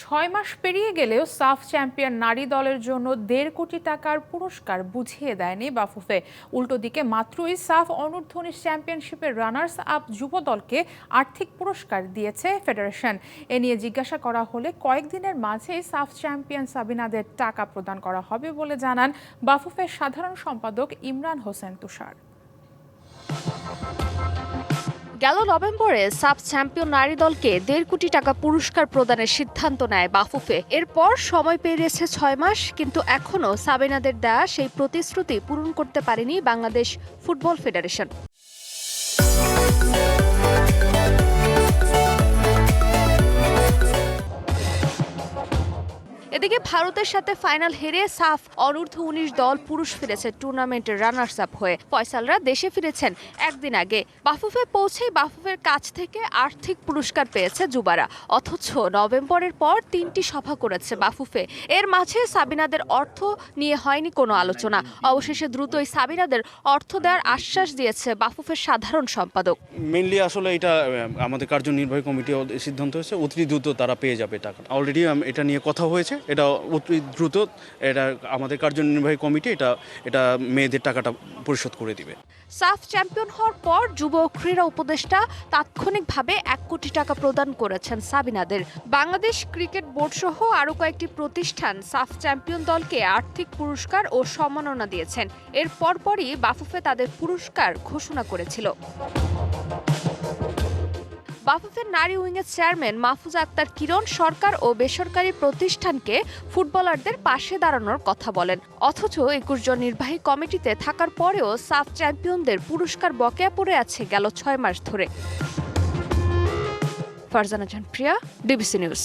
ছয় মাস পেরিয়ে গেলেও সাফ চ্যাম্পিয়ন নারী দলের জন্য দেড় কোটি টাকার পুরস্কার বুঝিয়ে দেয়নি বাফুফে। উল্টো দিকে মাত্রই সাফ অনূর্ধ্ব উনিশ চ্যাম্পিয়নশিপের রানার্স আপ যুব দলকে আর্থিক পুরস্কার দিয়েছে ফেডারেশন। এ নিয়ে জিজ্ঞাসা করা হলে কয়েকদিনের মাঝেই সাফ চ্যাম্পিয়ন সাবিনাদের টাকা প্রদান করা হবে বলে জানান বাফুফের সাধারণ সম্পাদক ইমরান হোসেন তুষার। গেল নভেম্বরে সাব চ্যাম্পিয়ন নারী দলকে দেড় কোটি টাকা পুরস্কার প্রদানের সিদ্ধান্ত নেয় বাফুফে। এরপর সময় পেরিয়েছে ছয় মাস, কিন্তু এখনও সাবেনাদের দেয়া সেই প্রতিশ্রুতি পূরণ করতে পারেনি বাংলাদেশ ফুটবল ফেডারেশন। এদিকে ভারতের সাথে ফাইনাল হেরে সাফ অনূর্ধ্ব উনিশ দল পুরুষ ফিরেছে টুর্নামেন্টের রানার্স আপ হয়ে। ফয়সালরা দেশে ফিরেছেন একদিন আগে। বাফুফে পৌঁছেই বাফুফের কাছ থেকে আর্থিক পুরস্কার পেয়েছে যুবারা। অথচ নভেম্বরের পর তিনটি সভা করেছে বাফুফে। এর মাঝে সাবিনাদের অর্থ নিয়ে হয়নি কোনো আলোচনা। অবশেষে দ্রুতই সাবিনাদের অর্থ দেওয়ার আশ্বাস দিয়েছে বাফুফের সাধারণ সম্পাদক। মেনলি আসলে এটা আমাদের কার্যনির্বাহী কমিটি সিদ্ধান্ত হয়েছে। অতি দ্রুত তারা পেয়ে যাবে টাকা অলরেডি এটা নিয়ে কথা হয়েছে। এটা অতি দ্রুত এটা আমাদের কার্যনির্বাহী কমিটি এটা এটা মেয়েদের টাকাটা পরিশোধ করে দিবে। সাফ চ্যাম্পিয়ন হওয়ার পর যুব ক্রীড়া উপদেষ্টা তাৎক্ষণিকভাবে এক কোটি টাকা প্রদান করেছেন সাবিনাদের। বাংলাদেশ ক্রিকেট বোর্ড সহ আরও কয়েকটি প্রতিষ্ঠান সাফ চ্যাম্পিয়ন দলকে আর্থিক পুরস্কার ও সম্মাননা দিয়েছেন। এর পরপরই বাফুফে তাদের পুরস্কার ঘোষণা করেছিল। বাফুফের নারী উইংয়ের চেয়ারম্যান মাহফুজ আক্তার কিরণ সরকার ও বেসরকারি প্রতিষ্ঠানকে ফুটবলারদের পাশে দাঁড়ানোর কথা বলেন। অথচ একুশ জন নির্বাহী কমিটিতে থাকার পরেও সাফ চ্যাম্পিয়নদের পুরস্কার বকেয়া পড়ে আছে গেল ছয় মাস ধরে। ফারজানা জান প্রিয়া ডিবিসি নিউজ।